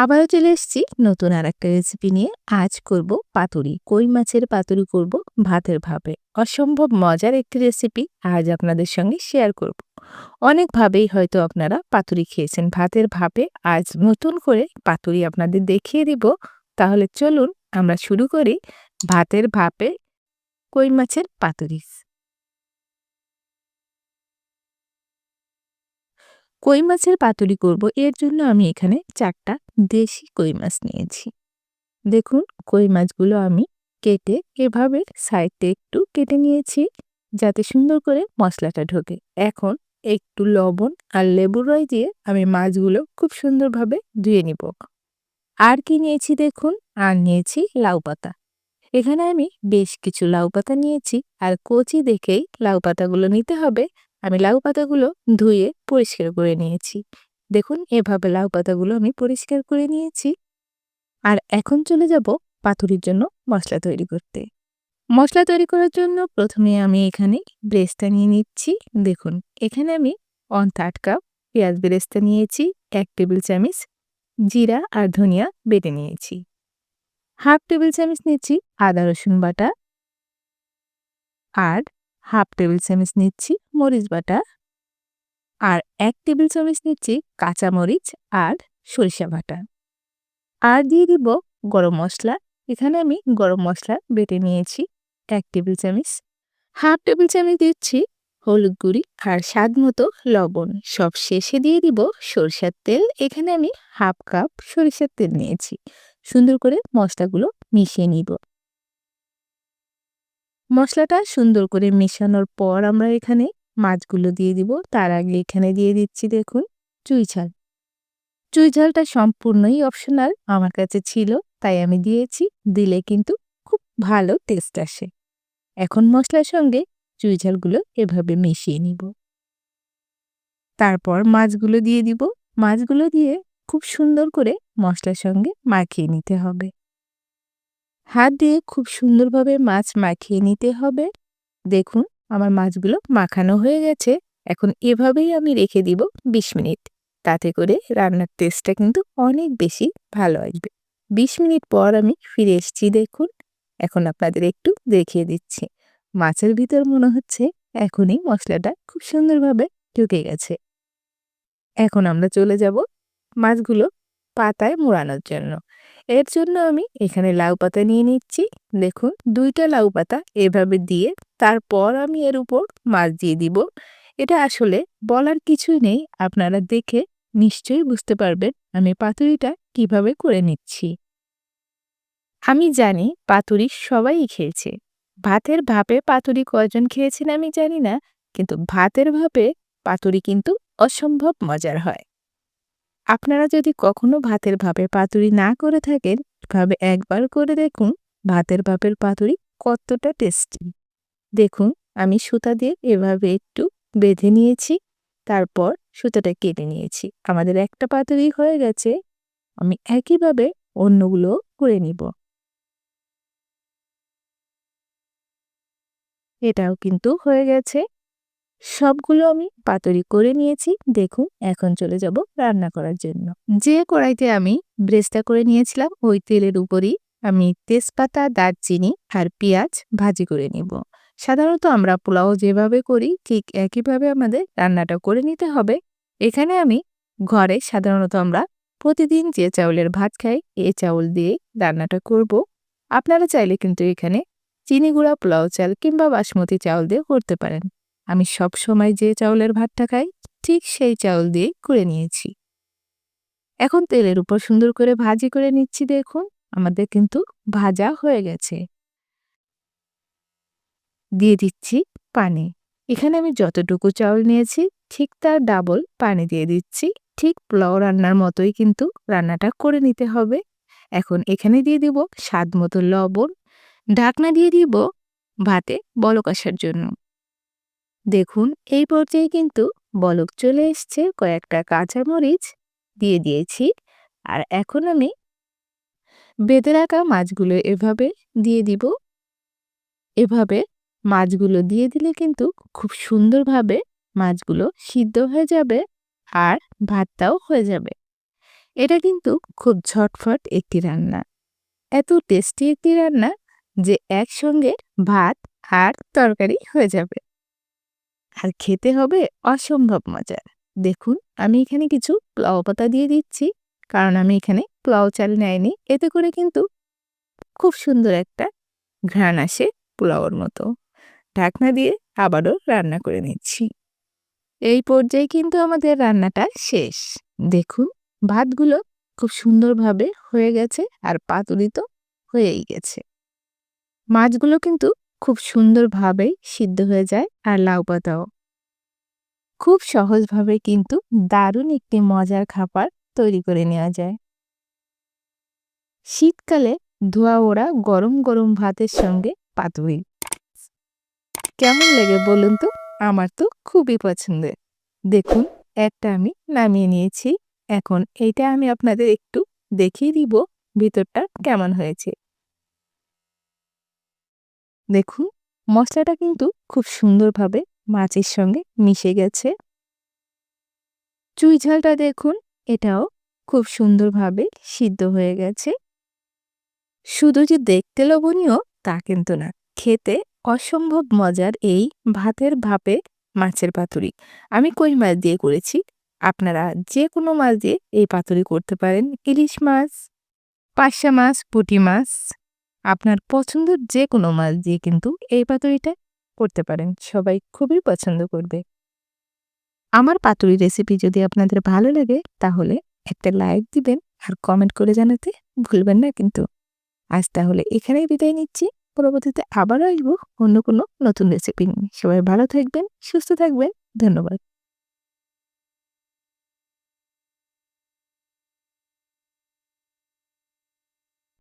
আবারও চলে এসেছি নতুন আর একটা রেসিপি নিয়ে। আজ করব পাতুরি, কই মাছের পাতুরি করব ভাতের ভাবে অসম্ভব মজার একটি রেসিপি আজ আপনাদের সঙ্গে শেয়ার করব। অনেকভাবেই হয়তো আপনারা পাতুরি খেয়েছেন ভাতের ভাবে আজ নতুন করে পাতুরি আপনাদের দেখিয়ে দিব। তাহলে চলুন আমরা শুরু করি ভাতের ভাপে কই মাছের পাতুরি। কই মাছের পাতুরি করব? এর জন্য আমি এখানে চারটা দেশি কই মাছ নিয়েছি। দেখুন, কই মাছগুলো আমি কেটে এভাবে সাইডে একটু কেটে নিয়েছি, যাতে সুন্দর করে মশলাটা ঢোকে। এখন একটু লবণ আর লেবুর রয় দিয়ে আমি মাছগুলো খুব সুন্দরভাবে ধুয়ে নিব। আর কি নিয়েছি দেখুন? আর নিয়েছি লাউ পাতা। এখানে আমি বেশ কিছু লাউ পাতা নিয়েছি, আর কচি দেখেই লাউ পাতাগুলো নিতে হবে। আমি লাউ পাতাগুলো ধুয়ে পরিষ্কার করে নিয়েছি। দেখুন, এভাবে লাউ পাতাগুলো আমি পরিষ্কার করে নিয়েছি। আর এখন চলে যাব পাতুরির জন্য মশলা তৈরি করতে। মশলা তৈরি করার জন্য প্রথমে আমি এখানে ব্রেস্তা নিয়ে নিচ্ছি। দেখুন, এখানে আমি অন থার্ড কাপ পেঁয়াজ ব্রেস্তা নিয়েছি, এক টেবিল চামচ জিরা আর ধনিয়া বেটে নিয়েছি। হাফ টেবিল চামচ নিচ্ছি আদা রসুন বাটা। আর হাফ টেবিল চামচ নিচ্ছি মরিচ বাটা আর এক টেবিল চামচ নিচ্ছি কাঁচা মরিচ আর সরিষা বাটা। আর দিয়ে দিব গরম মশলা। এখানে আমি গরম মশলা বেটে নিয়েছি এক টেবিল চামচ। হাফ টেবিল চামচ দিচ্ছি হলুদ গুঁড়ি আর স্বাদ মতো লবণ। সব শেষে দিয়ে দিব সরিষার তেল। এখানে আমি হাফ কাপ সরিষার তেল নিয়েছি। সুন্দর করে মশলাগুলো মিশিয়ে নিব। মশলাটা সুন্দর করে মেশানোর পর আমরা এখানে মাছগুলো দিয়ে দিব। তার আগে এখানে দিয়ে দিচ্ছি দেখুন, চুই ঝাল। চুই ঝালটা সম্পূর্ণই অপশনাল আমার কাছে ছিল, তাই আমি দিয়েছি। দিলে কিন্তু খুব ভালো টেস্ট আসে। এখন মশলার সঙ্গে চুই ঝালগুলো এভাবে মিশিয়ে নিব। তারপর মাছগুলো দিয়ে দিব। মাছগুলো দিয়ে খুব সুন্দর করে মশলার সঙ্গে মাখিয়ে নিতে হবে। হাত দিয়ে খুব সুন্দরভাবে মাছ মাখিয়ে নিতে হবে। দেখুন, আমার মাছগুলো মাখানো হয়ে গেছে। এখন এভাবেই আমি রেখে দিব বিশ মিনিট। তাতে করে রান্নার টেস্টটা কিন্তু অনেক বেশি ভালো আসবে। বিশ মিনিট পর আমি ফিরে এসেছি, দেখুন। এখন আপনাদের একটু দেখিয়ে দিচ্ছি। মাছের ভিতর মনে হচ্ছে এখনই মশলাটা খুব সুন্দরভাবে ঢুকে গেছে। এখন আমরা চলে যাব মাছগুলো পাতায় মোড়ানোর জন্য। এর জন্য আমি এখানে লাউ পাতা নিয়ে নিচ্ছি। দেখুন, দুইটা লাউ পাতা এভাবে দিয়ে তারপর আমি এর উপর মাছ দিয়ে দিব। এটা আসলে বলার কিছুই নেই, আপনারা দেখে নিশ্চয়ই বুঝতে পারবেন আমি পাতুরিটা কীভাবে করে নিচ্ছি। আমি জানি পাতুরি সবাই খেয়েছে। ভাতের ভাপে পাতুরি কয়জন খেয়েছেন আমি জানি না, কিন্তু ভাতের ভাপে পাতুরি কিন্তু অসম্ভব মজার হয়। আপনারা যদি কখনো ভাতের ভাপে পাতুরি না করে থাকেন ভাবে একবার করে দেখুন ভাতের ভাপের পাতুরি কতটা টেস্টি দেখুন, আমি সুতা দিয়ে এভাবে একটু বেঁধে নিয়েছি, তারপর সুতাটা কেটে নিয়েছি। আমাদের একটা পাতুরি হয়ে গেছে, আমি একইভাবে অন্যগুলো করে নিব। এটাও কিন্তু হয়ে গেছে। সবগুলো আমি পাতরি করে নিয়েছি। দেখুন, এখন চলে যাব রান্না করার জন্য। যে কড়াইতে আমি ব্রেস্তা করে নিয়েছিলাম, ওই তেলের উপরই আমি তেজপাতা, দারচিনি আর পেঁয়াজ ভাজি করে নিব। সাধারণত আমরা পোলাও যেভাবে করি, ঠিক একইভাবে আমাদের রান্নাটা করে নিতে হবে। এখানে আমি ঘরে সাধারণত আমরা প্রতিদিন যে চাউলের ভাত খাই, এ চাউল দিয়ে রান্নাটা করব। আপনারা চাইলে কিন্তু এখানে চিনি গুঁড়া, পোলাও চাল কিংবা বাসমতি চাউল দিয়ে করতে পারেন। আমি সব সময় যে চাউলের ভাতটা খাই, ঠিক সেই চাউল দিয়ে করে নিয়েছি। এখন তেলের উপর সুন্দর করে ভাজি করে নিচ্ছি, দেখুন। আমাদের কিন্তু ভাজা হয়ে গেছে। দিয়ে দিচ্ছি পানি। এখানে আমি যতটুকু চাউল নিয়েছি, ঠিক তার ডাবল পানি দিয়ে দিচ্ছি। ঠিক পোলাও রান্নার মতোই কিন্তু রান্নাটা করে নিতে হবে। এখন এখানে দিয়ে দিব স্বাদ মতো লবণ। ঢাকনা দিয়ে দিব ভাতে বলক আসার জন্য। দেখুন, এই পর্যায়ে কিন্তু বলক চলে এসছে। কয়েকটা কাঁচামরিচ দিয়ে দিয়েছি। আর এখন আমি বেঁধে রাখা মাছগুলো এভাবে দিয়ে দিব। এভাবে মাছগুলো দিয়ে দিলে কিন্তু খুব সুন্দরভাবে মাছগুলো সিদ্ধ হয়ে যাবে আর ভাতটাও হয়ে যাবে। এটা কিন্তু খুব ঝটফট একটি রান্না। এত টেস্টি একটি রান্না যে একসঙ্গে ভাত আর তরকারি হয়ে যাবে। আর খেতে হবে অসম্ভব মজার। দেখুন, আমি এখানে কিছু পোলাও পাতা দিয়ে দিচ্ছি, কারণ আমি এখানে পোলাও চাল নেয়নি। এতে করে কিন্তু খুব সুন্দর একটা ঘ্রাণ আসে পোলাওর মতো। ঢাকনা দিয়ে আবারও রান্না করে নিচ্ছি। এই পর্যায়ে কিন্তু আমাদের রান্নাটা শেষ। দেখুন, ভাতগুলো খুব সুন্দরভাবে হয়ে গেছে আর পাতুরি তো হয়েই গেছে। মাছগুলো কিন্তু খুব সুন্দরভাবেই সিদ্ধ হয়ে যায় আর লাউ পাতাও। খুব সহজভাবে কিন্তু দারুণ একটি মজার খাবার তৈরি করে নেওয়া যায়। শীতকালে ধোয়া ওড়া গরম গরম ভাতের সঙ্গে পাতুরি। কেমন লাগে বলুন তো? আমার তো খুবই পছন্দের। দেখুন, একটা আমি নামিয়ে নিয়েছি। এখন এইটা আমি আপনাদের একটু দেখিয়ে দিব ভিতরটা কেমন হয়েছে। দেখুন, মশলাটা কিন্তু খুব সুন্দরভাবে মাছের সঙ্গে মিশে গেছে। চুই ঝালটা দেখুন, এটাও খুব সুন্দরভাবে সিদ্ধ হয়ে গেছে। শুধু যে দেখতে লবণীয় তা কিন্তু না, খেতে অসম্ভব মজার এই ভাতের ভাপে মাছের পাতুরি। আমি কই মাছ দিয়ে করেছি? আপনারা যে কোনো মাছ দিয়ে এই পাতুরি করতে পারেন। ইলিশ মাছ পার্শা মাছ, পুঁটি মাছ। আপনার পছন্দের যে কোনো মাছ দিয়ে কিন্তু এই পাতুরিটা করতে পারেন। সবাই খুবই পছন্দ করবে। আমার পাতুরি রেসিপি যদি আপনাদের ভালো লাগে, তাহলে একটা লাইক দিবেন আর কমেন্ট করে জানাতে ভুলবেন না কিন্তু। আজ তাহলে এখানেই বিদায় নিচ্ছি। পরবর্তীতে আবারও আসব অন্য কোনো নতুন রেসিপি নিয়ে। সবাই ভালো থাকবেন, সুস্থ থাকবেন। ধন্যবাদ।